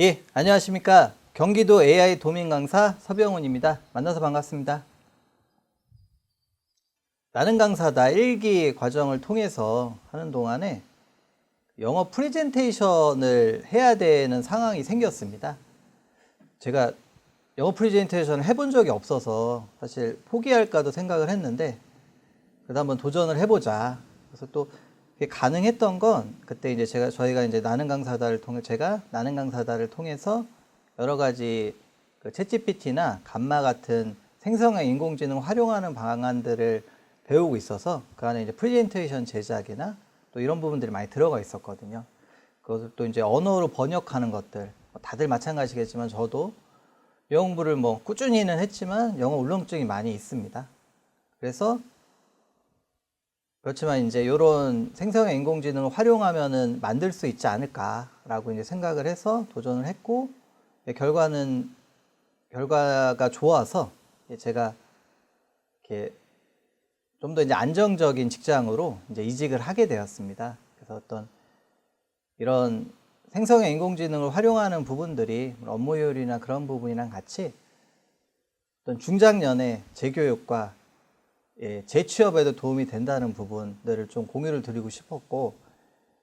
예, 안녕하십니까. 경기도 AI 도민 강사 서병훈입니다. 만나서 반갑습니다. 나는 강사다 1기 과정을 통해서 하는 동안에 영어 프레젠테이션을 해야 되는 상황이 생겼습니다. 제가 영어 프레젠테이션을 해본 적이 없어서 사실 포기할까도 생각을 했는데 그래도 한번 도전을 해보자. 그래서 또 가능했던 건 그때 이제 제가 저희가 이제 나는 강사다를 통해 제가 나는 강사다를 통해서 여러 가지 그 챗GPT나 감마 같은 생성형 인공지능 활용하는 방안들을 배우고 있어서 그 안에 이제 프레젠테이션 제작이나 또 이런 부분들이 많이 들어가 있었거든요. 그것을 또 이제 언어로 번역하는 것들 뭐 다들 마찬가지겠지만 저도 영어 공부를 뭐 꾸준히는 했지만 영어 울렁증이 많이 있습니다. 그래서 그렇지만 이제 이런 생성형 인공지능을 활용하면은 만들 수 있지 않을까라고 이제 생각을 해서 도전을 했고 예, 결과는 결과가 좋아서 예, 제가 이렇게 좀 더 이제 안정적인 직장으로 이제 이직을 하게 되었습니다. 그래서 어떤 이런 생성형 인공지능을 활용하는 부분들이 업무 효율이나 그런 부분이랑 같이 어떤 중장년의 재교육과 예, 재취업에도 도움이 된다는 부분들을 좀 공유를 드리고 싶었고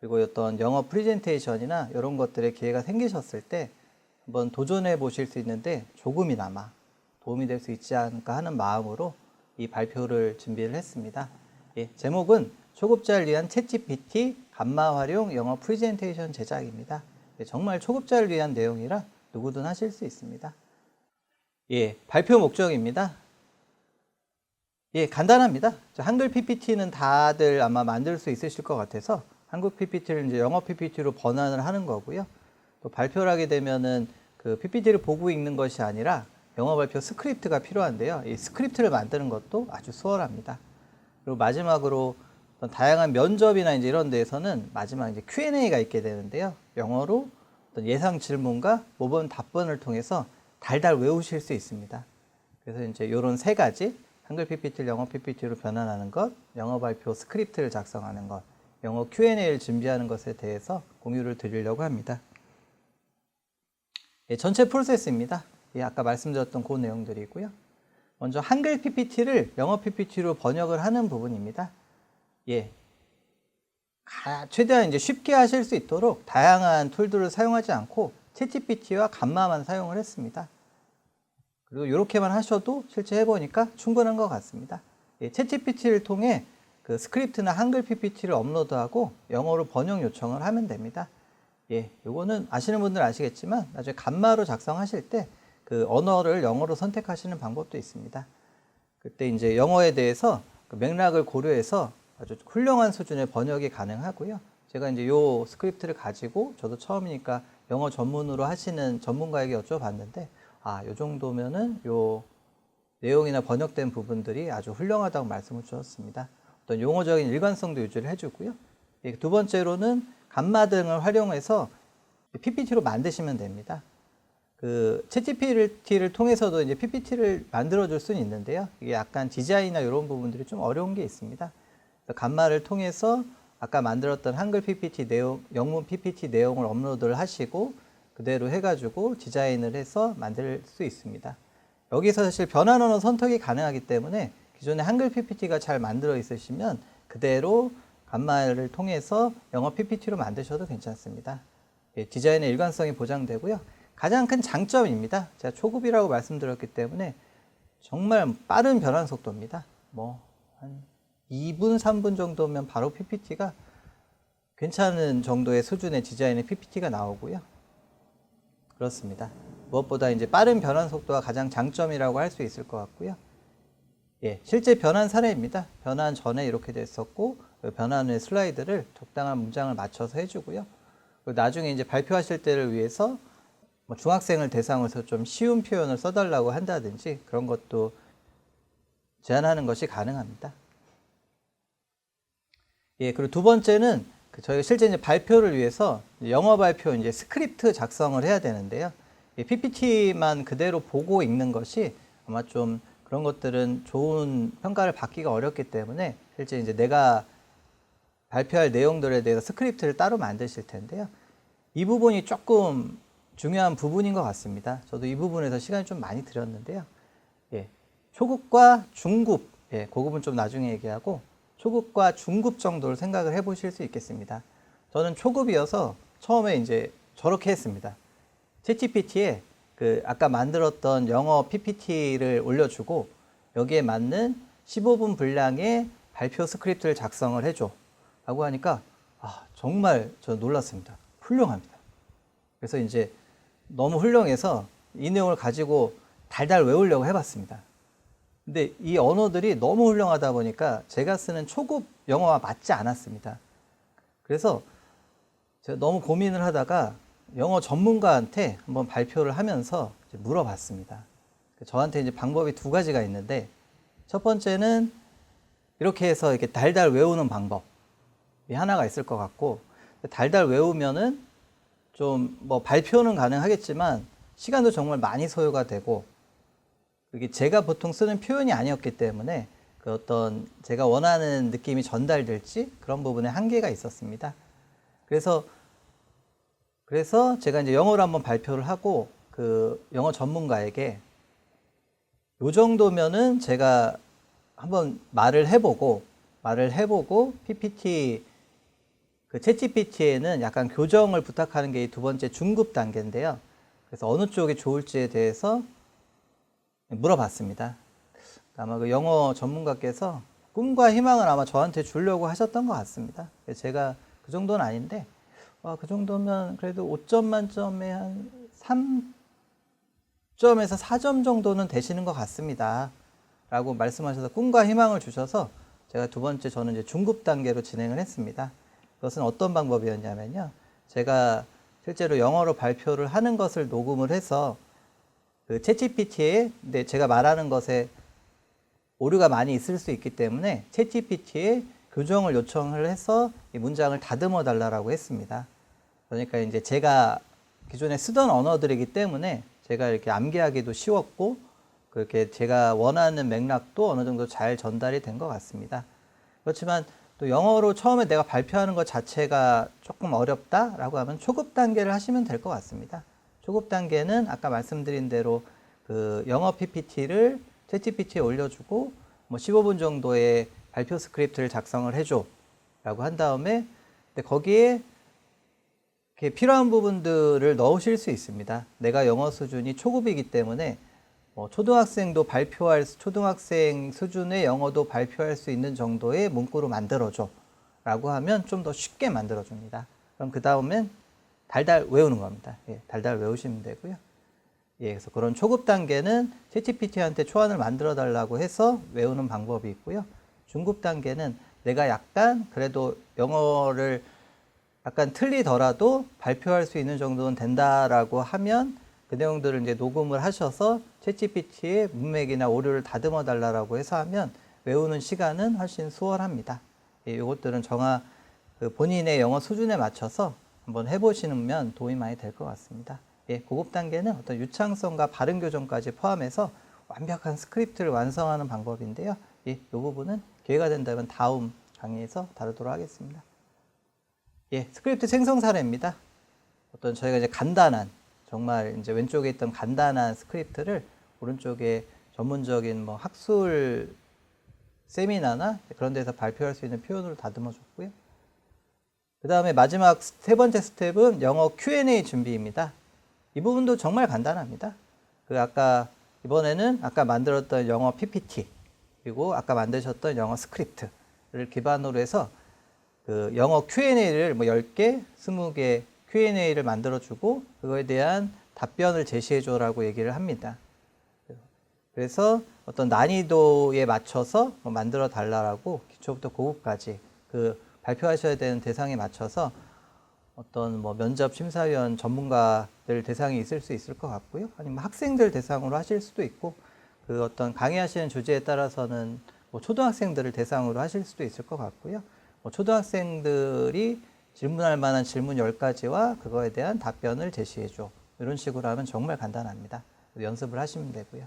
그리고 어떤 영어 프레젠테이션이나 이런 것들의 기회가 생기셨을 때 한번 도전해 보실 수 있는데 조금이나마 도움이 될 수 있지 않을까 하는 마음으로 이 발표를 준비를 했습니다. 예, 제목은 초급자를 위한 챗GPT 감마 활용 영어 프레젠테이션 제작입니다. 예, 정말 초급자를 위한 내용이라 누구든 하실 수 있습니다. 예, 발표 목적입니다. 예, 간단합니다. 저 한글 PPT는 다들 아마 만들 수 있으실 것 같아서 한국 PPT를 이제 영어 PPT로 번안을 하는 거고요. 또 발표를 하게 되면은 그 PPT를 보고 읽는 것이 아니라 영어 발표 스크립트가 필요한데요. 이 스크립트를 만드는 것도 아주 수월합니다. 그리고 마지막으로 다양한 면접이나 이제 이런 데에서는 마지막 이제 Q&A가 있게 되는데요. 영어로 어떤 예상 질문과 모범 답변을 통해서 달달 외우실 수 있습니다. 그래서 이제 이런 세 가지 한글 PPT를 영어 PPT로 변환하는 것, 영어 발표 스크립트를 작성하는 것, 영어 Q&A를 준비하는 것에 대해서 공유를 드리려고 합니다. 예, 전체 프로세스입니다. 예, 아까 말씀드렸던 그 내용들이고요. 먼저 한글 PPT를 영어 PPT로 번역을 하는 부분입니다. 예. 가- 최대한 이제 쉽게 하실 수 있도록 다양한 툴들을 사용하지 않고 챗GPT와 감마만 사용을 했습니다. 그리고 이렇게만 하셔도 실제 해보니까 충분한 것 같습니다. 예, 챗GPT를 통해 그 스크립트나 한글 PPT를 업로드하고 영어로 번역 요청을 하면 됩니다. 예, 요거는 아시는 분들 아시겠지만 나중에 감마로 작성하실 때 그 언어를 영어로 선택하시는 방법도 있습니다. 그때 이제 영어에 대해서 그 맥락을 고려해서 아주 훌륭한 수준의 번역이 가능하고요. 제가 이제 요 스크립트를 가지고 저도 처음이니까 영어 전문으로 하시는 전문가에게 여쭤봤는데 아, 요 정도면은 요 내용이나 번역된 부분들이 아주 훌륭하다고 말씀을 주셨습니다. 어떤 용어적인 일관성도 유지를 해주고요. 예, 두 번째로는 감마 등을 활용해서 PPT로 만드시면 됩니다. 그 챗GPT를 통해서도 이제 PPT를 만들어 줄 수는 있는데요. 이게 약간 디자인이나 이런 부분들이 좀 어려운 게 있습니다. 감마를 통해서 아까 만들었던 한글 PPT 내용, 영문 PPT 내용을 업로드를 하시고 그대로 해가지고 디자인을 해서 만들 수 있습니다. 여기서 사실 변환 언어 선택이 가능하기 때문에 기존에 한글 PPT가 잘 만들어 있으시면 그대로 감마를 통해서 영어 PPT로 만드셔도 괜찮습니다. 예, 디자인의 일관성이 보장되고요. 가장 큰 장점입니다. 제가 초급이라고 말씀드렸기 때문에 정말 빠른 변환 속도입니다. 뭐, 한 2분, 3분 정도면 바로 PPT가 괜찮은 정도의 수준의 디자인의 PPT가 나오고요. 그렇습니다. 무엇보다 이제 빠른 변환 속도가 가장 장점이라고 할 수 있을 것 같고요. 예, 실제 변환 사례입니다. 변환 전에 이렇게 됐었고, 그 변환 후의 슬라이드를 적당한 문장을 맞춰서 해주고요. 나중에 이제 발표하실 때를 위해서 뭐 중학생을 대상으로 해서 좀 쉬운 표현을 써달라고 한다든지 그런 것도 제안하는 것이 가능합니다. 예, 그리고 두 번째는 그 저희가 실제 이제 발표를 위해서 영어 발표 이제 스크립트 작성을 해야 되는데요. 이 PPT만 그대로 보고 읽는 것이 아마 좀 그런 것들은 좋은 평가를 받기가 어렵기 때문에 실제 이제 내가 발표할 내용들에 대해서 스크립트를 따로 만드실 텐데요. 이 부분이 조금 중요한 부분인 것 같습니다. 저도 이 부분에서 시간을 좀 많이 들였는데요. 예, 초급과 중급, 예, 고급은 좀 나중에 얘기하고 초급과 중급 정도를 생각을 해보실 수 있겠습니다. 저는 초급이어서 처음에 이제 저렇게 했습니다. 챗GPT에 그 아까 만들었던 영어 PPT를 올려주고 여기에 맞는 15분 분량의 발표 스크립트를 작성을 해줘. 라고 하니까 아, 정말 저 놀랐습니다. 훌륭합니다. 그래서 이제 너무 훌륭해서 이 내용을 가지고 달달 외우려고 해봤습니다. 근데 이 언어들이 너무 훌륭하다 보니까 제가 쓰는 초급 영어와 맞지 않았습니다. 그래서 제가 너무 고민을 하다가 영어 전문가한테 한번 발표를 하면서 물어봤습니다. 저한테 이제 방법이 두 가지가 있는데 첫 번째는 이렇게 해서 이렇게 달달 외우는 방법이 하나가 있을 것 같고 달달 외우면은 좀 뭐 발표는 가능하겠지만 시간도 정말 많이 소요가 되고 그게 제가 보통 쓰는 표현이 아니었기 때문에 그 어떤 제가 원하는 느낌이 전달될지 그런 부분에 한계가 있었습니다. 그래서 그래서 제가 이제 영어로 한번 발표를 하고 그 영어 전문가에게 요 정도면은 제가 한번 말을 해보고 말을 해보고 PPT 그 챗GPT에는 약간 교정을 부탁하는 게 두 번째 중급 단계인데요. 그래서 어느 쪽이 좋을지에 대해서 물어봤습니다. 아마 그 영어 전문가께서 꿈과 희망을 아마 저한테 주려고 하셨던 것 같습니다. 제가 그 정도는 아닌데, 와, 그 정도면 그래도 5점 만점에 한 3점에서 4점 정도는 되시는 것 같습니다. 라고 말씀하셔서 꿈과 희망을 주셔서 제가 두 번째 저는 이제 중급 단계로 진행을 했습니다. 그것은 어떤 방법이었냐면요. 제가 실제로 영어로 발표를 하는 것을 녹음을 해서 그 챗GPT에 근데 제가 말하는 것에 오류가 많이 있을 수 있기 때문에 챗GPT에 교정을 요청을 해서 이 문장을 다듬어 달라고 했습니다. 그러니까 이제 제가 기존에 쓰던 언어들이기 때문에 제가 이렇게 암기하기도 쉬웠고 그렇게 제가 원하는 맥락도 어느 정도 잘 전달이 된 것 같습니다. 그렇지만 또 영어로 처음에 내가 발표하는 것 자체가 조금 어렵다라고 하면 초급 단계를 하시면 될 것 같습니다. 초급 단계는 아까 말씀드린 대로 그 영어 PPT를 챗GPT에 올려주고 뭐 15분 정도의 발표 스크립트를 작성을 해줘라고 한 다음에 근데 거기에 필요한 부분들을 넣으실 수 있습니다. 내가 영어 수준이 초급이기 때문에 뭐 초등학생도 발표할 수- 초등학생 수준의 영어도 발표할 수 있는 정도의 문구로 만들어줘라고 하면 좀 더 쉽게 만들어줍니다. 그럼 그 다음엔 달달 외우는 겁니다. 예, 달달 외우시면 되고요. 예, 그래서 그런 초급 단계는 챗GPT한테 초안을 만들어 달라고 해서 외우는 방법이 있고요. 중급 단계는 내가 약간 그래도 영어를 약간 틀리더라도 발표할 수 있는 정도는 된다라고 하면 그 내용들을 이제 녹음을 하셔서 챗GPT의 문맥이나 오류를 다듬어 달라고 해서 하면 외우는 시간은 훨씬 수월합니다. 예, 이것들은 정화 그 본인의 영어 수준에 맞춰서 한번 해보시면 도움이 많이 될 것 같습니다. 예, 고급 단계는 어떤 유창성과 발음 교정까지 포함해서 완벽한 스크립트를 완성하는 방법인데요. 예, 이 부분은 기회가 된다면 다음 강의에서 다루도록 하겠습니다. 예, 스크립트 생성 사례입니다. 어떤 저희가 이제 간단한 정말 이제 왼쪽에 있던 간단한 스크립트를 오른쪽에 전문적인 뭐 학술 세미나나 그런 데서 발표할 수 있는 표현으로 다듬어 줬고요. 그 다음에 마지막 세 번째 스텝은 영어 Q&A 준비입니다. 이 부분도 정말 간단합니다. 그 아까 이번에는 아까 만들었던 영어 PPT 그리고 아까 만드셨던 영어 스크립트를 기반으로 해서 그 영어 Q&A를 뭐 10개, 20개 Q&A를 만들어 주고 그거에 대한 답변을 제시해 줘라고 얘기를 합니다. 그래서 어떤 난이도에 맞춰서 뭐 만들어 달라라고 기초부터 고급까지 그 발표하셔야 되는 대상에 맞춰서 어떤 뭐 면접 심사위원 전문가들 대상이 있을 수 있을 것 같고요. 아니면 학생들 대상으로 하실 수도 있고 그 어떤 강의하시는 주제에 따라서는 뭐 초등학생들을 대상으로 하실 수도 있을 것 같고요. 뭐 초등학생들이 질문할 만한 질문 10가지와 그거에 대한 답변을 제시해 줘. 이런 식으로 하면 정말 간단합니다. 연습을 하시면 되고요.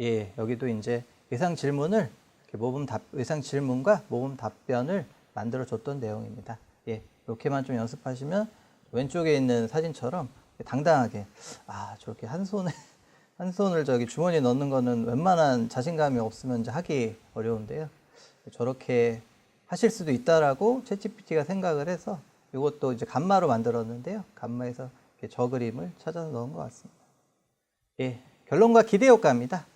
예, 여기도 이제 예상 질문을 모범 답, 예상 질문과 모범 답변을 만들어 줬던 내용입니다. 예, 이렇게만 좀 연습하시면 왼쪽에 있는 사진처럼 당당하게 아 저렇게 한 손에 한 손을 저기 주머니에 넣는 거는 웬만한 자신감이 없으면 이제 하기 어려운데요. 저렇게 하실 수도 있다라고 챗GPT가 생각을 해서 이것도 이제 감마로 만들었는데요. 감마에서 저 그림을 찾아서 넣은 것 같습니다. 예, 결론과 기대 효과입니다.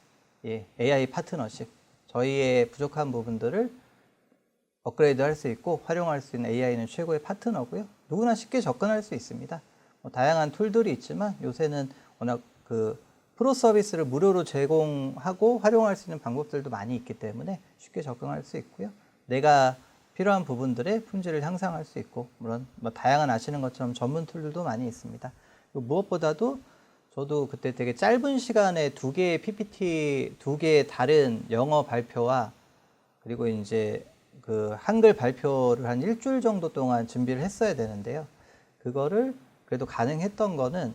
예, AI 파트너십. 저희의 부족한 부분들을 업그레이드 할 수 있고 활용할 수 있는 AI는 최고의 파트너고요. 누구나 쉽게 접근할 수 있습니다. 뭐 다양한 툴들이 있지만 요새는 워낙 그 프로 서비스를 무료로 제공하고 활용할 수 있는 방법들도 많이 있기 때문에 쉽게 접근할 수 있고요. 내가 필요한 부분들의 품질을 향상할 수 있고 물론 뭐 다양한 아시는 것처럼 전문 툴들도 많이 있습니다. 무엇보다도 저도 그때 되게 짧은 시간에 두 개의 PPT, 두 개의 다른 영어 발표와 그리고 이제 그 한글 발표를 한 일주일 정도 동안 준비를 했어야 되는데요. 그거를 그래도 가능했던 거는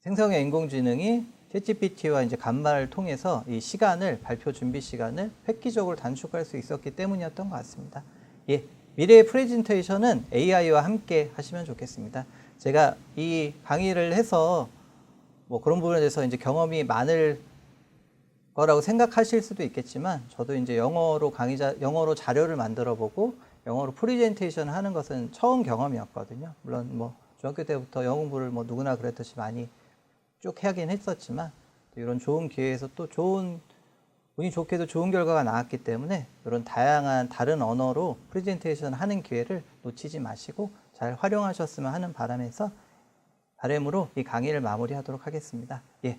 생성형 인공지능이 챗GPT와 이제 간말을 통해서 이 시간을 발표 준비 시간을 획기적으로 단축할 수 있었기 때문이었던 것 같습니다. 예, 미래의 프레젠테이션은 AI와 함께 하시면 좋겠습니다. 제가 이 강의를 해서 뭐 그런 부분에 대해서 이제 경험이 많을 거라고 생각하실 수도 있겠지만 저도 이제 영어로 강의자 영어로 자료를 만들어 보고 영어로 프레젠테이션 하는 것은 처음 경험이었거든요. 물론 뭐 중학교 때부터 영어 공부를 뭐 누구나 그랬듯이 많이 쭉 하긴 했었지만 또 이런 좋은 기회에서 또 좋은 운이 좋게도 좋은 결과가 나왔기 때문에 이런 다양한 다른 언어로 프레젠테이션 하는 기회를 놓치지 마시고 잘 활용하셨으면 하는 바람에서 바람으로 이 강의를 마무리하도록 하겠습니다. 예.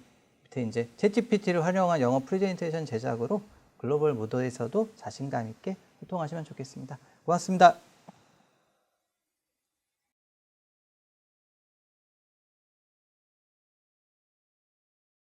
밑에 이제 챗GPT를 활용한 영어 프레젠테이션 제작으로 글로벌 무도에서도 자신감 있게 소통하시면 좋겠습니다. 고맙습니다.